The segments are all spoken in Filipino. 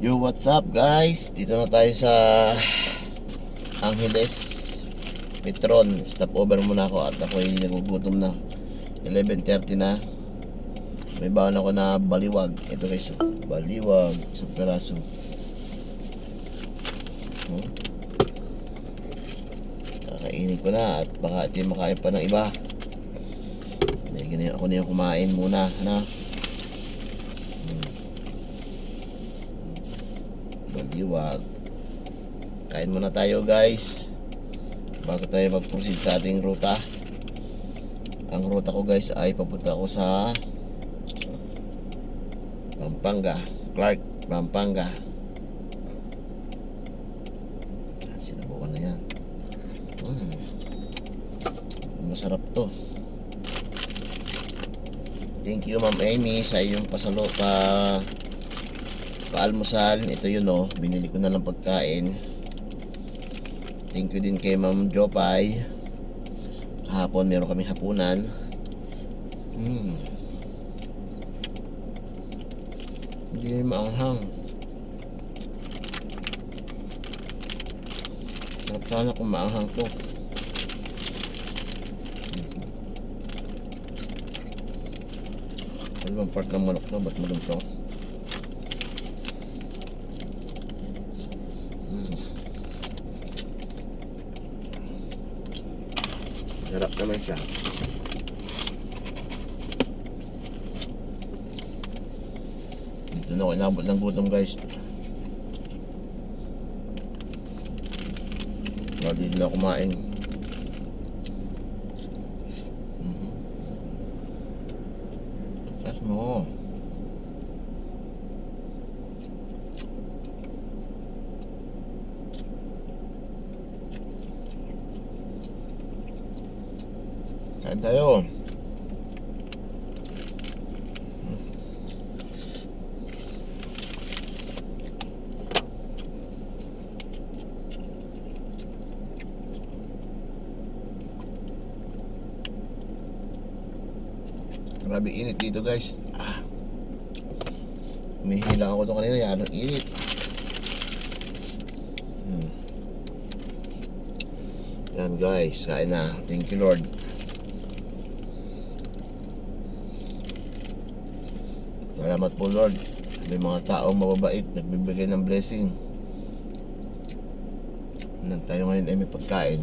Yo, what's up guys? Dito na tayo sa Angeles Petron. Stop over muna ako at ako'y nagugutom na. 11.30 na. May baon ako na baliwag. Ito guys, baliwag sa peraso. Oh. Kakainin ko na at baka ito makain pa ng iba. Ako na yung kumain muna. Na. Baliwag. Kain muna tayo guys. Bago tayo mag-proceed sa ating ruta. Ang ruta ko guys ay papunta ko sa Pampanga. Clark, Pampanga. Sinubukan na yan. Mm. Masarap to. Thank you Ma'am Amy sa iyong pasalo pa paalmusal. Ito yun oh. Binili ko na lang pagkain. Thank you din kay Ma'am Jopay. Kahapon meron kami hapunan. Hmm. Hindi maanghang. Sarap sana kung maanghang to. Ano bang part ng manok to? Ba't malunto? Sarap naman siya. Dito na ako inabot ng gutom guys. Lagi na kumain. Kain tayo. Grabe init dito guys. Ah. Umihila ako doon kanina. Yan ang init. Hmm. Yan guys. Kain na. Thank you Lord. Salamat po Lord. May mga tao mababait, nagbibigay ng blessing. Nang tayo ngayon ay may pagkain.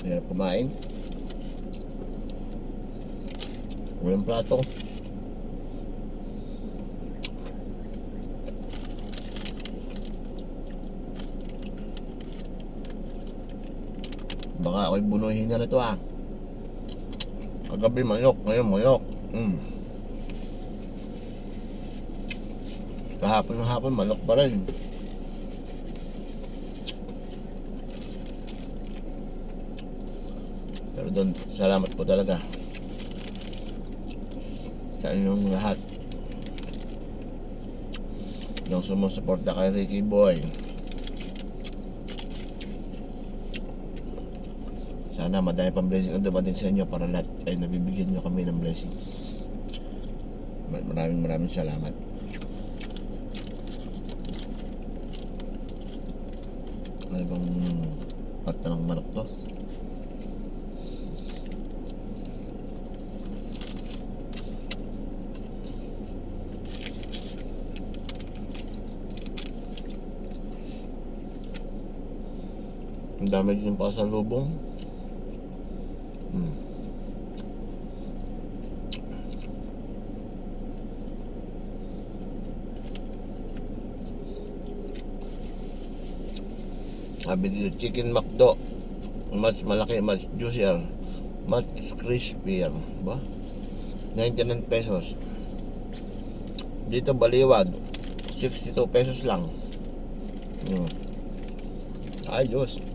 Hirap kumain. Walang plato. Baka ako'y bunuhin na nito ah. Kagabi manok, ngayon manok. Mm. Kahapon hapon manok pa rin. Pero doon, salamat po talaga. Sa inyong lahat. Yung sumusuporta kay Ricky Boy. Sana madami pang blessing ang dumating sa inyo para lahat ay nabibigyan nyo kami ng blessing. Ma- Maraming maraming salamat. Ano bang pata ng manok to? Ang dami din pa sa lubong. Hmm. Sabi dito, chicken McDo. Mas malaki, mas juicier. Mas crispier. Ba? 99 pesos. Dito baliwag. 62 pesos lang. Hmm. Ayos.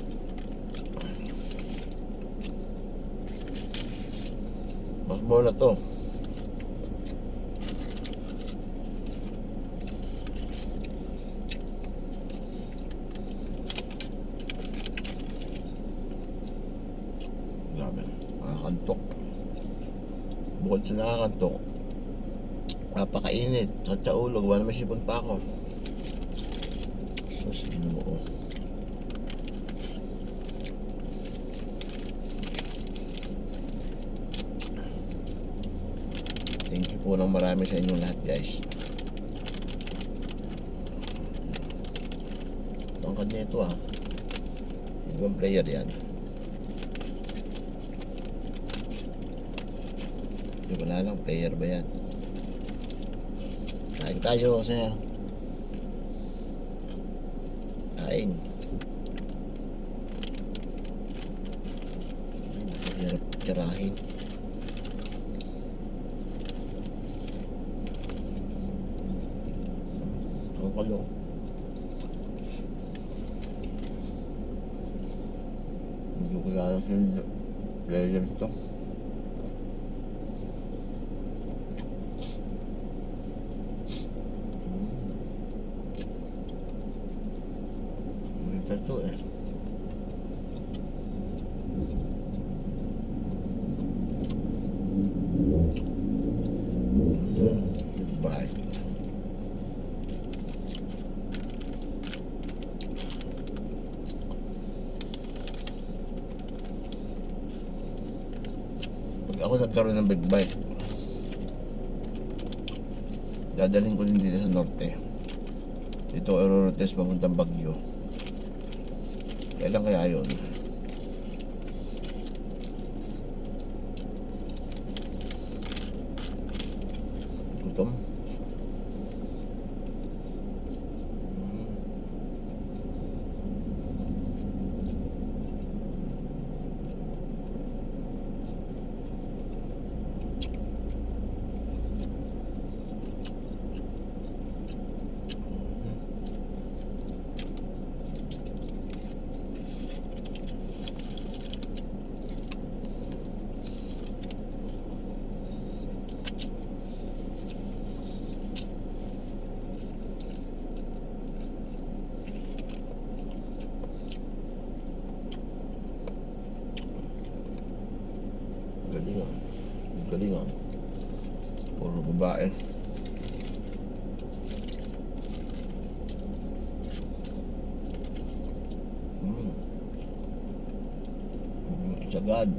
Mas muna to. Grabe. Nakakantok. Bukod sa nakakantok, napakainit. At sa ulo, gawa na may sipon pa ako. Sus, ginoo. Thank you po ng marami sa inyong lahat guys. Tangkad niya ito ah. Ibang player yan. Hindi na alam, player ba yan? Kain tayo, sir. Kain. Ay, nakahirap tirahin. Ang kalo. Hindi ko kaya sa player ito. May ako nagkaroon ng big bike, dadalhin ko din dito sa norte. Dito Ororotes papuntang Bagyo. Kailan kaya yun? Gutom? Galing ah. Galing ah. Puro babae. Mm. Sagad.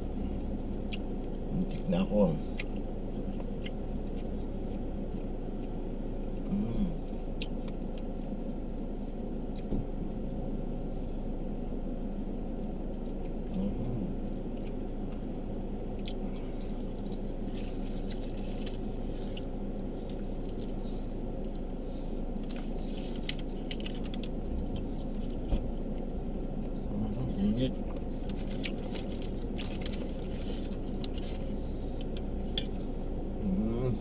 Muntik na ako. Mm. Mhm. Mhm, Init. Mm.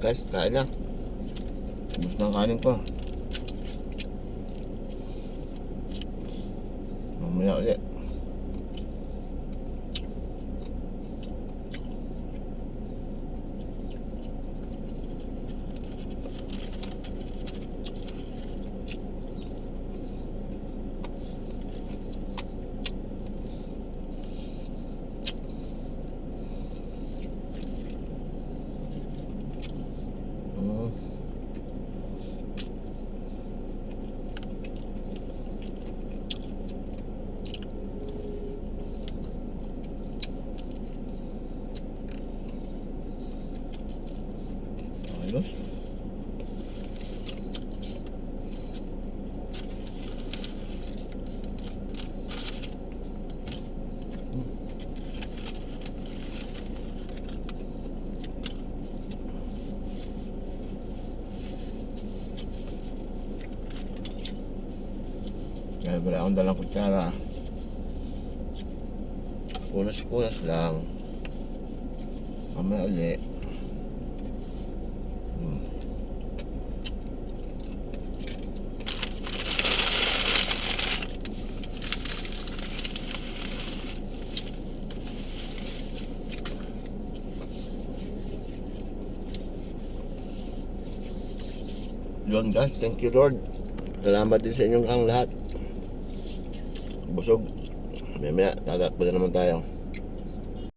Guys, kain na. Ubus na ang kanin ko. Mamaya ulit. Mm. Ayos. Kaya wala akong dalang kutsara. Punas-punas lang. Mamaya uli. Yun guys, thank you Lord. Salamat din sa inyong kang lahat. Busog. Mamaya, tatakbo na naman tayo.